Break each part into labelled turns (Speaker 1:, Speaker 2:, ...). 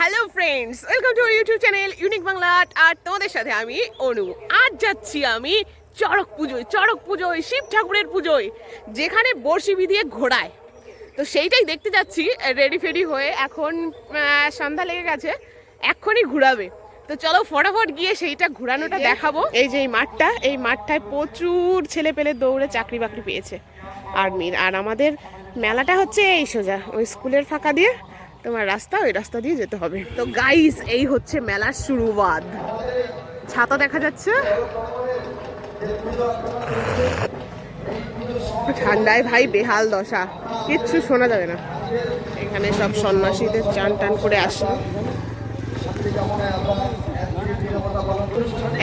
Speaker 1: Hello friends welcome to YouTube channel unique Bangla art আর তোমাদের সাথে আমি অনু। আজ যাচ্ছি আমি চড়ক পুজোয় চড়ক পুজোয় শিব ঠাকুরের পুজোয় যেখানে বড়শি বিধিয়ে ঘোড়ায়। তো সেইটাই দেখতে যাচ্ছি রেডি ফেডি হয়ে এখন সন্ধ্যা লেগে গেছে এক্ষুনি ঘুরাবে। তো চলো ফটাফট গিয়ে সেইটা ঘোরানোটা দেখাবো। এই যে এই মাঠটা এই মাঠটায় প্রচুর ছেলে পেলে দৌড়ে চাকরি বাকরি পেয়েছে। আর্মির আর আমাদের মেলাটা হচ্ছে এই সোজা ওই স্কুলের ফাঁকা দিয়ে তোমার রাস্তা ওই রাস্তা দিয়ে যেতে হবে। তো গাইস এই হচ্ছে মেলার শুরুবাদ। ছাতা দেখা যাচ্ছে। ঠান্ডায় ভাই বেহাল দশা। কিচ্ছু শোনা যাবে না। এখানে সব সন্ন্যাসীদের চান টান করে আসলো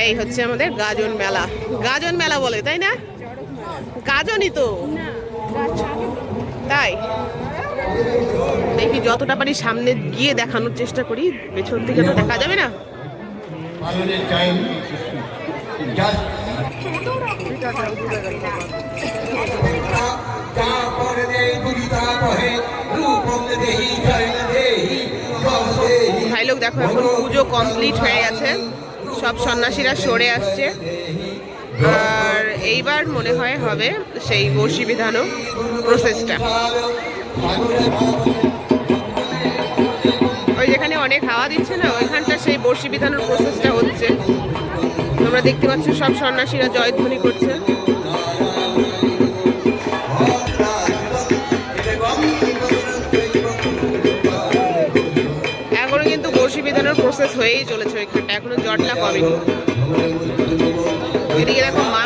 Speaker 1: এই হচ্ছে আমাদের গাজন মেলা। গাজন মেলা বলে তাই না? গাজনই তো। তাই? দেখি যতটা পারি সামনে গিয়ে দেখানোর চেষ্টা করি, পেছন থেকে তো দেখা যাবে না। ভাই লোক, দেখো এখন পুজো কমপ্লিট হয়ে গেছে। সব সন্ন্যাসীরা সরে আসছে। আর এইবার মনে হয় হবে সেই বর্ষি বিধানও প্রসেসটা। ওই যেখানে অনেক হাওয়া দিচ্ছে না, ওইখানটা সেই বর্ষি বিধানের প্রসেসটা হচ্ছে। তোমরা দেখতে পাচ্ছ সব সন্ন্যাসীরা জয়ধ্বনি করছে। এখনও কিন্তু বর্ষি বিধানের প্রসেস হয়েই চলেছে ওইখানটা, এখনও জটটা কমেনি। এদিকে দেখো মানুষের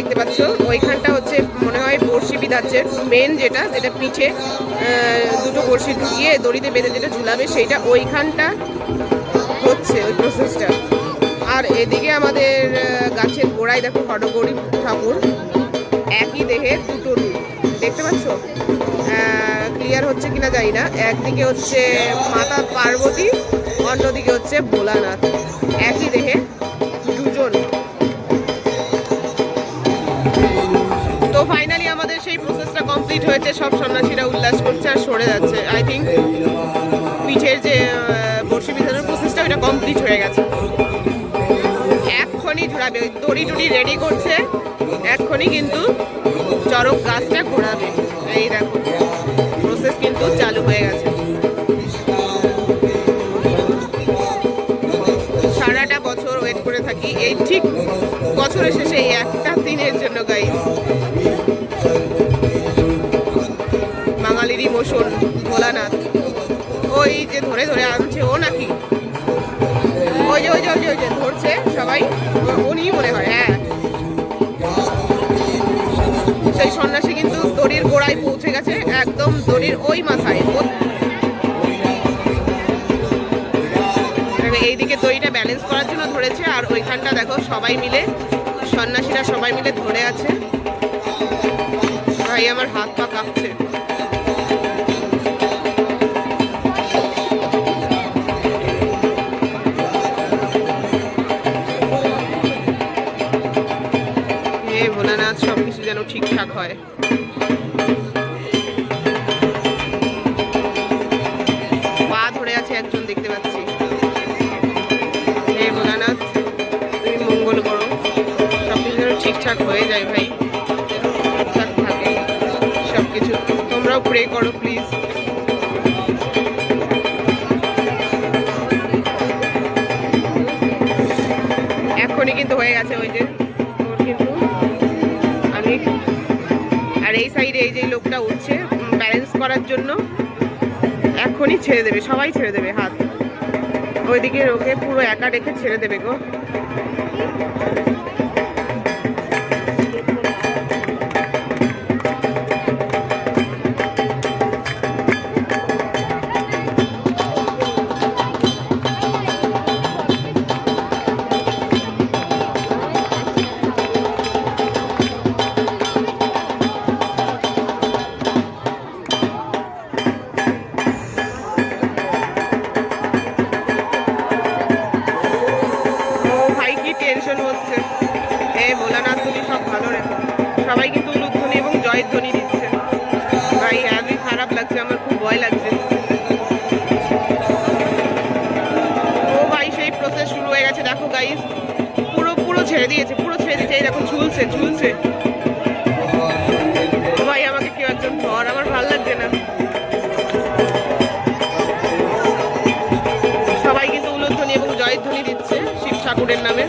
Speaker 1: দেখতে পাচ্ছ। ওইখানটা হচ্ছে মনে হয় বড়শি বিধাচ্ছের মেন যেটা যেটা পিঠে দুটো বড়শি ঢুকিয়ে দড়িতে বেঁধে যেটা ঝুলাবে, সেইটা ওইখানটা হচ্ছে ওই প্রসেসটা আর এদিকে আমাদের গাছের গোড়ায় দেখো হটগৌরী ঠাকুর। একই দেহে দুটো রূপ। দেখতে পাচ্ছ? ক্লিয়ার হচ্ছে কিনা জানি না। একদিকে হচ্ছে মাতা পার্বতী, অন্যদিকে হচ্ছে ভোলানাথ। একই দেহে কমপ্লিট হয়েছে, সব সন্ন্যাসীরা উল্লাস করছে আর সরে যাচ্ছে। আই থিঙ্ক পিঠের যে বর্ষি বিধানের প্রসেসটা ওটা কমপ্লিট হয়ে গেছে। এক্ষণি ঘোরাবে, ওই দড়ি টড়ি রেডি করছে এক্ষণি কিন্তু চরক গাছটা ঘোরাবে। এই দেখো প্রসেস কিন্তু চালু হয়ে গেছে। ওই ওই যে ওই যে ধরছে সবাই। উনি মনে হয় হ্যাঁ। সেই সন্ন্যাসী কিন্তু দড়ির গোড়ায় পৌঁছে গেছে, একদম দড়ির ওই মাথায়। এইদিকে দড়িটা ব্যালেন্স করার জন্য ধরেছে, আর ওইখানটা দেখো সবাই মিলে, সন্ন্যাসীরা সবাই মিলে ধরে আছে। ভাই, আমার হাত পা কাঁপছে। কিছু যেন ঠিকঠাক হয়। পা ধরে আছে একজন, দেখতে পাচ্ছি। হে ভোলানাথ, তুমি মঙ্গল করো। সব কিছু যেন ঠিকঠাক হয়ে যায় ভাই। ঠিকঠাক থাকে সব কিছু তোমরাও প্রে করো প্লিজ এখনই কিন্তু হয়ে গেছে ওই যে সাইডে এই যে লোকটা উঠছে ব্যালেন্স করার জন্য, এখনই ছেড়ে দেবে, সবাই ছেড়ে দেবে হাত। ওইদিকে ওকে পুরো একা রেখে ছেড়ে দেবে গো। সবাই কিন্তু উলুধ্বনি এবং জয়ধ্বনি দিচ্ছে। ভাই আগে খারাপ লাগছে, আমার খুব ভয় লাগছে। ও ভাই, সেই প্রসেস শুরু হয়ে গেছে। দেখো গাইস পুরো পুরো ছেড়ে দিয়েছে, পুরো ছেড়ে দিয়েছে। এই দেখো, ঝুলছে ঝুলছে। ভাই, আমাকে কেউ একজন ধর, আমার ভালো লাগছে না। সবাই কিন্তু উলুধ্বনি এবং জয়ধ্বনি দিচ্ছে, শিব ঠাকুরের নামে।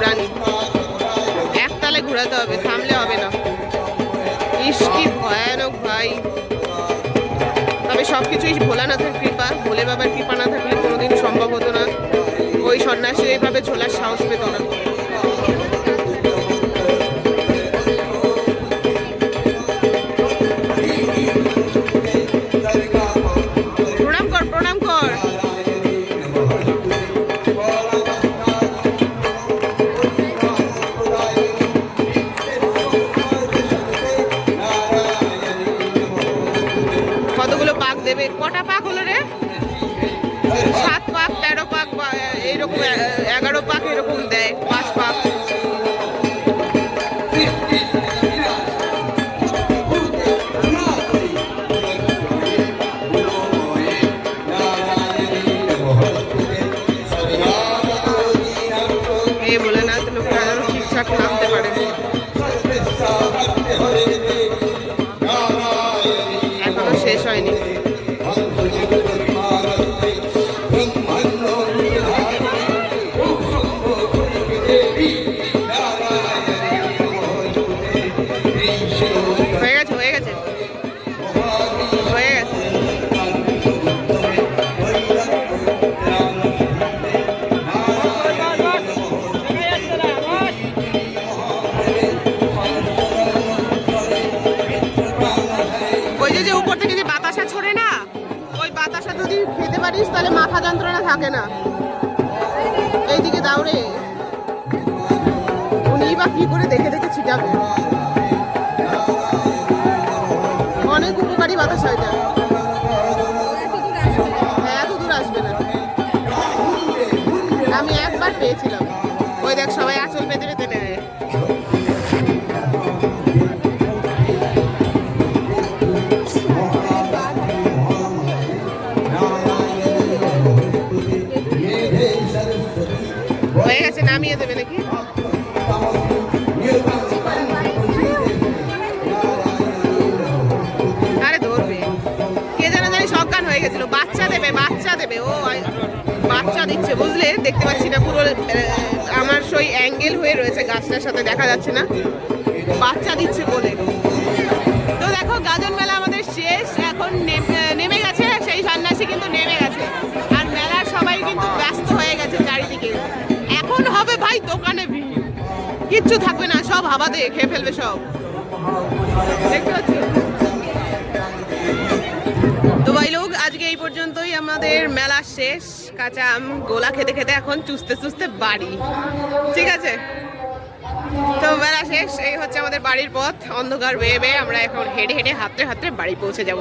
Speaker 1: ঘুরানি একতালে ঘুরাতে হবে, থামলে হবে না। ইস, কি ভয়ানক ভাই। তবে সব কিছুই ভোলানাথের কৃপা। ভোলে বাবার কৃপা না থাকলে কোনোদিন সম্ভব হতো না। ওই সন্ন্যাসী এইভাবে ঝোলার সাহস পেত না। এইরকম এ- এগারো পাক এরকম দেয় পাঁচ পাক। ঠিকঠাক হয়ে গেছে হয়ে গেছে। হয়ে গেছে। ওই যে উপর থেকে যে বাতাসা ছড়ে না, ওই বাতাসা যদি খেতে পারিস, তাহলে মাথা যন্ত্রণা থাকে না। এইদিকে দাউড়ে উনি বা কি করে দেখে দেখে ছিটাবে? অনেক বাতাস হয় এটা হ্যাঁ এত দূর আসবে না। আমি একবার পেয়েছিলাম। ওই দেখ, সবাই আঁচল পেতে পেতে নেয় হয়ে গেছে, নামিয়ে দেবে নাকি? হয়ে গেছিল, বাচ্চা দেবে বাচ্চা দেবে। ও বাচ্চা দিচ্ছে, বুঝলে? দেখতে পাচ্ছি না, পুরো আমার সই অ্যাঙ্গেল হয়ে রয়েছে গাছটার সাথে, দেখা যাচ্ছে না। বাচ্চা দিচ্ছে বলে। তো দেখো, গাজন মেলা আমাদের শেষ, এখন নেম- গেছে, সেই সন্ন্যাসী কিন্তু নেমে গেছে। আর মেলার সবাই কিন্তু ব্যস্ত হয়ে গেছে চারিদিকে। এখন হবে ভাই দোকানে ভিড়। কিচ্ছু থাকবে না, সব হাওয়াতে খেয়ে ফেলবে সব। দেখতে পাচ্ছ? পর্যন্তই আমাদের মেলা শেষ। কাঁচা আম গোলা খেতে খেতে এখন চুষতে চুষতে বাড়ি। ঠিক আছে? তো মেলা শেষ, এই হচ্ছে আমাদের বাড়ির পথ। অন্ধকার বেয়ে বেয়ে আমরা এখন হেঁটে হেঁটে, হাঁটতে হাঁটতে বাড়ি পৌঁছে যাব।